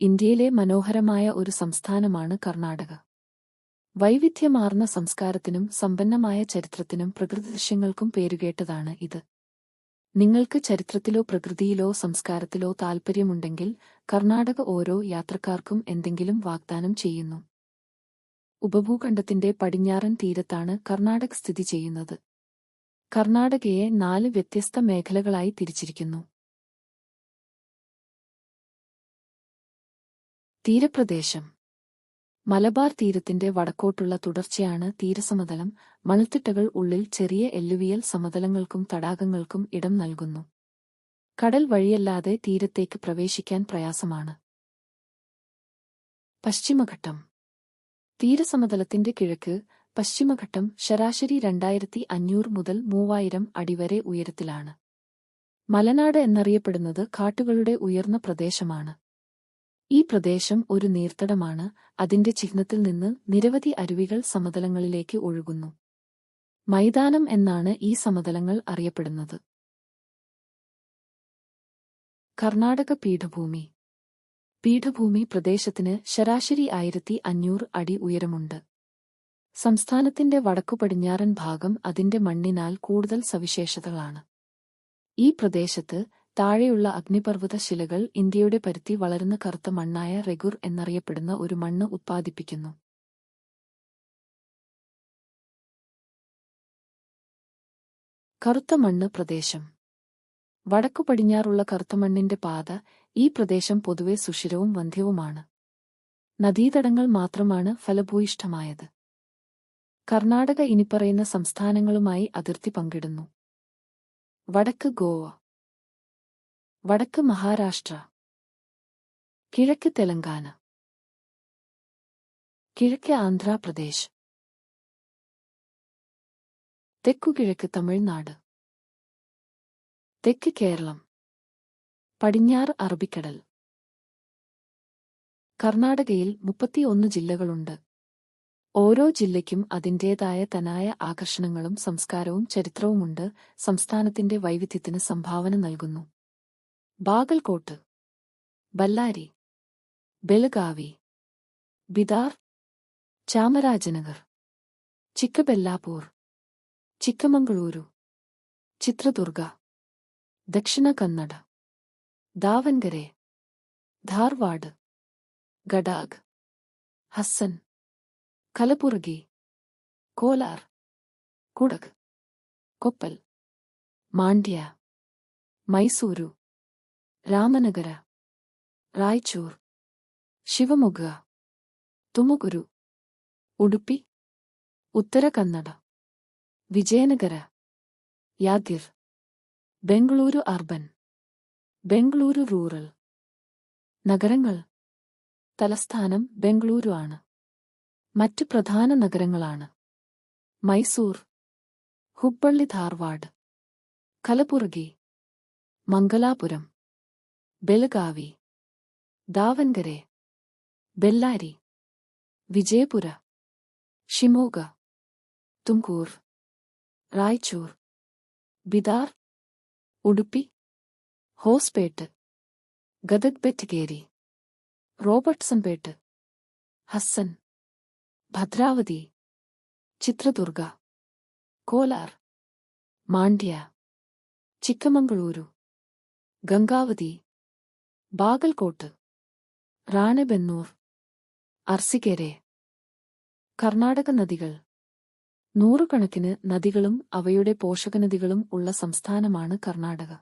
ഇന്ത്യയിലെ മനോഹരമായ ഒരു സംസ്ഥാനമാണ് കർണാടക. വൈവിധ്യമാർന്ന സംസ്കാരത്തിനും സമ്പന്നമായ ചരിത്രത്തിനും പ്രകൃതിദൃശ്യങ്ങൾക്കും പേരുകേട്ടതാണ് ഇത്. നിങ്ങൾക്ക് ചരിത്രത്തിലോ പ്രകൃതിയിലോ സംസ്കാരത്തിലോ താൽപ്പര്യമുണ്ടെങ്കിൽ കർണാടക ഓരോ യാത്രക്കാർക്കും എന്തെങ്കിലും വാഗ്ദാനം ചെയ്യുന്നു. ഉപഭൂഖണ്ഡത്തിന്റെ പടിഞ്ഞാറൻ തീരത്താണ് കർണാടക സ്ഥിതി ചെയ്യുന്നത്. കർണാടകയെ നാല് വ്യത്യസ്ത മേഖലകളായി തിരിച്ചിരിക്കുന്നു. തീരപ്രദേശം. മലബാർ തീരത്തിന്റെ വടക്കോട്ടുള്ള തുടർച്ചയാണ് തീരസമതലം. മണൽത്തിട്ടകൾ ഉള്ളിൽ ചെറിയ എല്ലുവിയൽ സമതലങ്ങൾക്കും തടാകങ്ങൾക്കും ഇടം നൽകുന്നു. കടൽ വഴിയല്ലാതെ തീരത്തേക്ക് പ്രവേശിക്കാൻ പ്രയാസമാണ്. പശ്ചിമഘട്ടം. തീരസമതലത്തിന്റെ കിഴക്ക് പശ്ചിമഘട്ടം ശരാശരി രണ്ടായിരത്തി അഞ്ഞൂറ് മുതൽ മൂവായിരം അടിവരെ ഉയരത്തിലാണ്. മലനാട് എന്നറിയപ്പെടുന്നത് കാട്ടുകളുടെ ഉയർന്ന പ്രദേശമാണ്. ഈ പ്രദേശം ഒരു നീർത്തടമാണ്. അതിന്റെ ചിഹ്നത്തിൽ നിന്ന് നിരവധി അരുവികൾ സമതലങ്ങളിലേക്ക് ഒഴുകുന്നു. മൈതാനം എന്നാണ് ഈ സമതലങ്ങൾ അറിയപ്പെടുന്നത്. കർണാടക പീഠഭൂമി. പീഠഭൂമി പ്രദേശത്തിന് ശരാശരി ആയിരത്തി അഞ്ഞൂറ് അടി ഉയരമുണ്ട്. സംസ്ഥാനത്തിന്റെ വടക്കു പടിഞ്ഞാറൻ ഭാഗം അതിന്റെ മണ്ണിനാൽ കൂടുതൽ സവിശേഷതകളാണ്. ഈ പ്രദേശത്ത് താഴെയുള്ള അഗ്നിപർവത ശിലകൾ ഇന്ത്യയുടെ പരുത്തി വളരുന്ന കറുത്ത മണ്ണായ റെഗുർ എന്നറിയപ്പെടുന്ന ഒരു മണ്ണ് ഉത്പാദിപ്പിക്കുന്നു. കറുത്ത മണ്ണ് പ്രദേശം. വടക്കു പടിഞ്ഞാറുള്ള കറുത്ത മണ്ണിന്റെ പാത ഈ പ്രദേശം പൊതുവെ സുഷിരവും വന്ധ്യവുമാണ്. നദീതടങ്ങൾ മാത്രമാണ് ഫലഭൂയിഷ്ഠമായത്. കർണാടക ഇനിപ്പറയുന്ന സംസ്ഥാനങ്ങളുമായി അതിർത്തി പങ്കിടുന്നു. വടക്ക് ഗോവ. വടക്ക് മഹാരാഷ്ട്ര. കിഴക്ക് തെലങ്കാന. കിഴക്ക് ആന്ധ്രാപ്രദേശ്. തെക്കുകിഴക്ക് തമിഴ്നാട്. തെക്ക് കേരളം. പടിഞ്ഞാറ് അറബിക്കടൽ. കർണാടകയിൽ മുപ്പത്തിയൊന്ന് ജില്ലകളുണ്ട്. ഓരോ ജില്ലയ്ക്കും അതിന്റേതായ തനായ ആകർഷണങ്ങളും സംസ്കാരവും ചരിത്രവുമുണ്ട് സംസ്ഥാനത്തിന്റെ വൈവിധ്യത്തിന് സംഭാവന നൽകുന്നു. ബാഗൽകോട്ട് ബല്ലാരി ബെലഗാവി ബിദാർ ചാമരാജനഗർ ചിക്കബെല്ലാപൂർ ചിക്കമംഗളൂരു ചിത്രദുർഗ ദക്ഷിണ കന്നഡ ദാവൻഗരെ ധാർവാഡ് ഗഡാഗ് ഹസ്സൻ കലപുറകി കോലാർ കുടക് കൊപ്പൽ മാണ്ഡ്യ മൈസൂരു ರಾಮನಗರ ರಾಯಚೂರ್ ಶಿವಮೊಗ್ಗ ತುಮಕೂರು ಉಡುಪಿ ಉತ್ತರ ಕನ್ನಡ ವಿಜಯನಗರ ಯಾದಗಿರ್ ಬೆಂಗಳೂರು അർബൻ ബംഗളൂരു റൂറൽ നഗരങ്ങൾ തലസ്ഥാനം ബംഗളൂരു ആണ് മറ്റ് പ്രധാന നഗരങ്ങളാണ് മൈസൂർ ഹുബ്ബള്ളി ധാർവാഡ് കലബുറഗി മംഗലാപുരം ಬೆಳಗಾವಿ ದಾವಣಗೆರೆ ಬೆಲ್ಲಾರಿ ವಿಜಯಪುರ ಶಿವಮೊಗ್ಗ ತುಮಕೂರ್ ರಾಯಚೂರ್ ಬಿದಾರ್ ಉಡುಪಿ ಹೋಸ್ಪೇಟ್ ಗದಗ್ ಬೆಟ್ಟಗೇರಿ ರೋಬರ್ಟ್ಸನ್ಪೇಟ್ ಹಸ್ಸನ್ ಭದ್ರಾವತಿ ಚಿತ್ರದುರ್ಗ ಕೋಲಾರ್ ಮಾಂಡ್ಯ ಚಿಕ್ಕಮಗಳೂರು ಗಂಗಾವತಿ ബാഗൽകോട്ട് റാണിബെന്നൂർ അർസിക്കേരെ കർണാടക നദികൾ. നൂറുകണക്കിന് നദികളും അവയുടെ പോഷകനദികളും ഉള്ള സംസ്ഥാനമാണ് കർണാടക.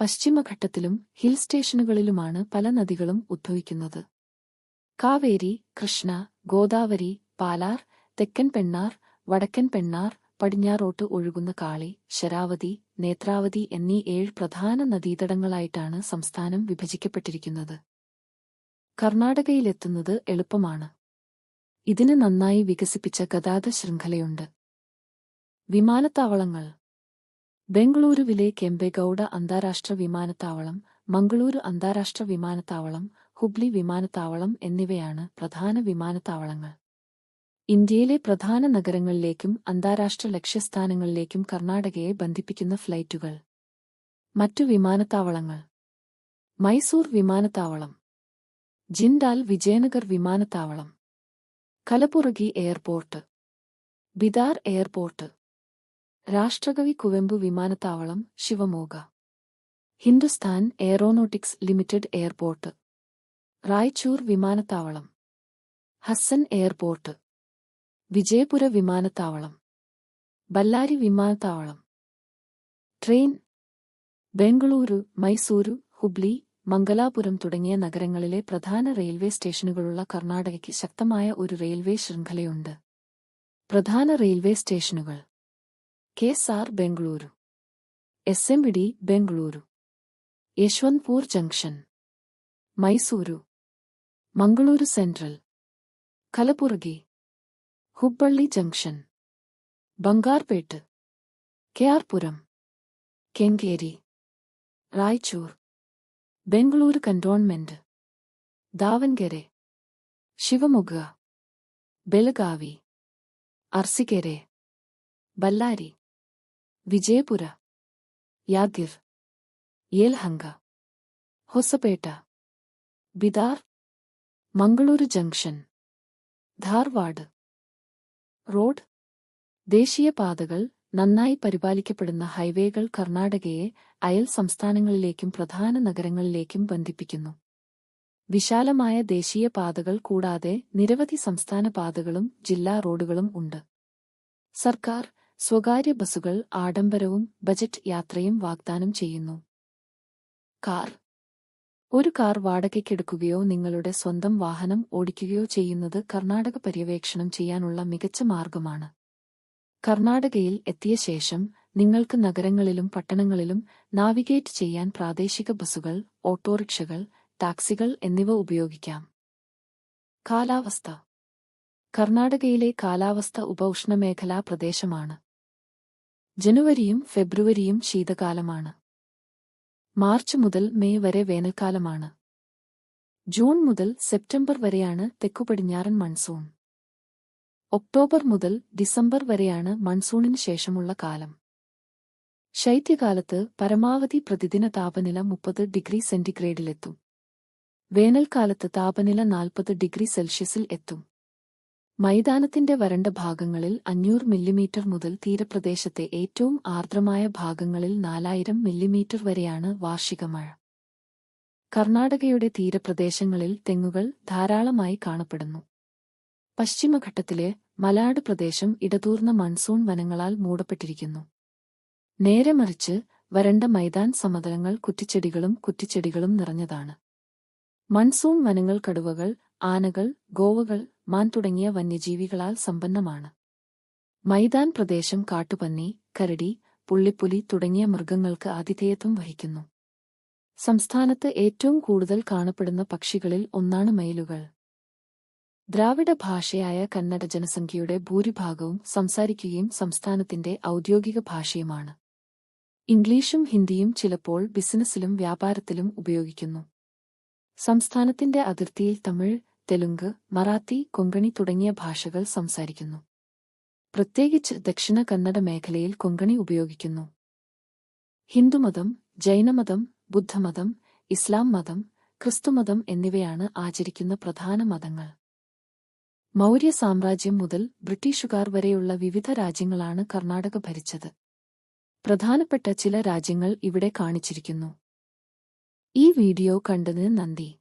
പശ്ചിമഘട്ടത്തിലും ഹിൽ സ്റ്റേഷനുകളിലുമാണ് പല നദികളും ഉദ്ഭവിക്കുന്നത്. കാവേരി കൃഷ്ണ ഗോദാവരി പാലാർ തെക്കൻ പെണ്ണാർ വടക്കൻ പെണ്ണാർ പടിഞ്ഞാറോട്ട് ഒഴുകുന്ന കാളി ശരാവതി നേത്രാവതി എന്നീ ഏഴ് പ്രധാന നദീതടങ്ങളായിട്ടാണ് സംസ്ഥാനം വിഭജിക്കപ്പെട്ടിരിക്കുന്നത്. കർണാടകയിലെത്തുന്നത് എളുപ്പമാണ്. ഇതിന് നന്നായി വികസിപ്പിച്ച ഗതാഗത ശൃംഖലയുണ്ട് വിമാനത്താവളങ്ങൾ. ബംഗളൂരുവിലെ കെമ്പെഗൌഡ അന്താരാഷ്ട്ര വിമാനത്താവളം മംഗളൂരു അന്താരാഷ്ട്ര വിമാനത്താവളം ഹുബ്ലി വിമാനത്താവളം എന്നിവയാണ് പ്രധാന വിമാനത്താവളങ്ങൾ. ഇന്ത്യയിലെ പ്രധാന നഗരങ്ങളിലേക്കും അന്താരാഷ്ട്ര ലക്ഷ്യസ്ഥാനങ്ങളിലേക്കും കർണാടകയെ ബന്ധിപ്പിക്കുന്ന ഫ്ലൈറ്റുകൾ. മറ്റു വിമാനത്താവളങ്ങൾ. മൈസൂർ വിമാനത്താവളം. ജിൻഡാൽ വിജയനഗർ വിമാനത്താവളം. കലബുറഗി എയർപോർട്ട്. ബിദാർ എയർപോർട്ട്. രാഷ്ട്രകവി കുവെമ്പു വിമാനത്താവളം Shivamogga. Hindustan aeronautics limited airport. Raichur വിമാനത്താവളം. ഹസ്സൻ എയർപോർട്ട്. വിജയപുര വിമാനത്താവളം. ബല്ലാരി വിമാനത്താവളം. ട്രെയിൻ. ബംഗളൂരു മൈസൂരു ഹുബ്ലി മംഗലാപുരം തുടങ്ങിയ നഗരങ്ങളിലെ പ്രധാന റെയിൽവേ സ്റ്റേഷനുകളുള്ള കർണാടകയ്ക്ക് ശക്തമായ ഒരു റെയിൽവേ ശൃംഖലയുണ്ട്. പ്രധാന റെയിൽവേ സ്റ്റേഷനുകൾ. K S R Bengaluru. S M D Bengaluru. Yesvantpur junction. Mysuru. Mangaluru central. Kalaburagi Hubballi junction Bangarpet KR Puram Kengeri Raichur Bengaluru cantonment Davanagere Shivamogga Belagavi Arsikere Ballari Vijayapura Yadgir Yelahanka Hosapete Bidar Mangaluru junction Dharwad road. ദേശീയപാതകൾ നന്നായി പരിപാലിക്കപ്പെടുന്ന ഹൈവേകൾ കർണാടകയെ അയൽ സംസ്ഥാനങ്ങളിലേക്കും പ്രധാന നഗരങ്ങളിലേക്കും ബന്ധിപ്പിക്കുന്നു. വിശാലമായ ദേശീയപാതകൾ കൂടാതെ നിരവധി സംസ്ഥാന പാതകളും ജില്ലാ റോഡുകളും ഉണ്ട്. സർക്കാർ സ്വകാര്യ ബസുകൾ ആഡംബരവും ബജറ്റ് യാത്രയും വാഗ്ദാനം ചെയ്യുന്നു. കാർ ഒരു കാർ വാടകയ്ക്കെടുക്കുകയോ നിങ്ങളുടെ സ്വന്തം വാഹനം ഓടിക്കുകയോ ചെയ്യുന്നത് കർണാടക പര്യവേക്ഷണം ചെയ്യാനുള്ള മികച്ച മാർഗമാണ്. കർണാടകയിൽ എത്തിയ ശേഷം നിങ്ങൾക്ക് നഗരങ്ങളിലും പട്ടണങ്ങളിലും നാവിഗേറ്റ് ചെയ്യാൻ പ്രാദേശിക ബസുകൾ ഓട്ടോറിക്ഷകൾ ടാക്സികൾ എന്നിവ ഉപയോഗിക്കാം. കാലാവസ്ഥ. കർണാടകയിലെ കാലാവസ്ഥ ഉപഉഷ്ണമേഖലാ പ്രദേശമാണ്. ജനുവരിയും ഫെബ്രുവരിയും ശീതകാലമാണ്. മാർച്ച് മുതൽ മെയ് വരെ വേനൽക്കാലമാണ്. ജൂൺ മുതൽ സെപ്റ്റംബർ വരെയാണ് തെക്കുപടിഞ്ഞാറൻ മൺസൂൺ. ഒക്ടോബർ മുതൽ ഡിസംബർ വരെയാണ് മൺസൂണിന് ശേഷമുള്ള കാലം. ശൈത്യകാലത്ത് പരമാവധി പ്രതിദിന താപനില മുപ്പത് ഡിഗ്രി സെന്റിഗ്രേഡിലെത്തും. വേനൽക്കാലത്ത് താപനില നാൽപ്പത് ഡിഗ്രി സെൽഷ്യസിൽ എത്തും. മൈതാനത്തിന്റെ വരണ്ട ഭാഗങ്ങളിൽ അഞ്ഞൂറ് മില്ലിമീറ്റർ മുതൽ തീരപ്രദേശത്തെ ഏറ്റവും ആർദ്രമായ ഭാഗങ്ങളിൽ നാലായിരം മില്ലിമീറ്റർ വരെയാണ് വാർഷിക മഴ. കർണാടകയുടെ തീരപ്രദേശങ്ങളിൽ തെങ്ങുകൾ ധാരാളമായി കാണപ്പെടുന്നു. പശ്ചിമഘട്ടത്തിലെ മലാട് പ്രദേശം ഇടതൂർന്ന മൺസൂൺ വനങ്ങളാൽ മൂടപ്പെട്ടിരിക്കുന്നു. നേരെ മറിച്ച് വരണ്ട മൈതാൻ സമതലങ്ങൾ കുറ്റിച്ചെടികളും കുറ്റിച്ചെടികളും നിറഞ്ഞതാണ്. മൺസൂൺ വനങ്ങൾ കടുവകൾ ആനകൾ ഗോവകൾ മാൻ തുടങ്ങിയ വന്യജീവികളാൽ സമ്പന്നമാണ്. മൈതാൻ പ്രദേശം കാട്ടുപന്നി കരടി പുള്ളിപ്പുലി തുടങ്ങിയ മൃഗങ്ങൾക്ക് ആതിഥേയത്വം വഹിക്കുന്നു. സംസ്ഥാനത്ത് ഏറ്റവും കൂടുതൽ കാണപ്പെടുന്ന പക്ഷികളിൽ ഒന്നാണ് മയിലുകൾ. ദ്രാവിഡ ഭാഷയായ കന്നഡ ജനസംഖ്യയുടെ ഭൂരിഭാഗവും സംസാരിക്കുകയും സംസ്ഥാനത്തിന്റെ ഔദ്യോഗിക ഭാഷയുമാണ്. ഇംഗ്ലീഷും ഹിന്ദിയും ചിലപ്പോൾ ബിസിനസ്സിലും വ്യാപാരത്തിലും ഉപയോഗിക്കുന്നു. സംസ്ഥാനത്തിന്റെ അതിർത്തിയിൽ തമിഴ് തെലുങ്ക് മറാത്തി കൊങ്കണി തുടങ്ങിയ ഭാഷകൾ സംസാരിക്കുന്നു. പ്രത്യേകിച്ച് ദക്ഷിണ കന്നഡ മേഖലയിൽ കൊങ്കണി ഉപയോഗിക്കുന്നു. ഹിന്ദുമതം ജൈനമതം ബുദ്ധമതം ഇസ്ലാം മതം ക്രിസ്തുമതം എന്നിവയാണ് ആചരിക്കുന്ന പ്രധാന മതങ്ങൾ. മൗര്യ സാമ്രാജ്യം മുതൽ ബ്രിട്ടീഷുകാർ വരെയുള്ള വിവിധ രാജ്യങ്ങളാണ് കർണാടക ഭരിച്ചത്. പ്രധാനപ്പെട്ട ചില രാജ്യങ്ങൾ ഇവിടെ കാണിച്ചിരിക്കുന്നു. ഈ വീഡിയോ കണ്ടതിന് നന്ദി.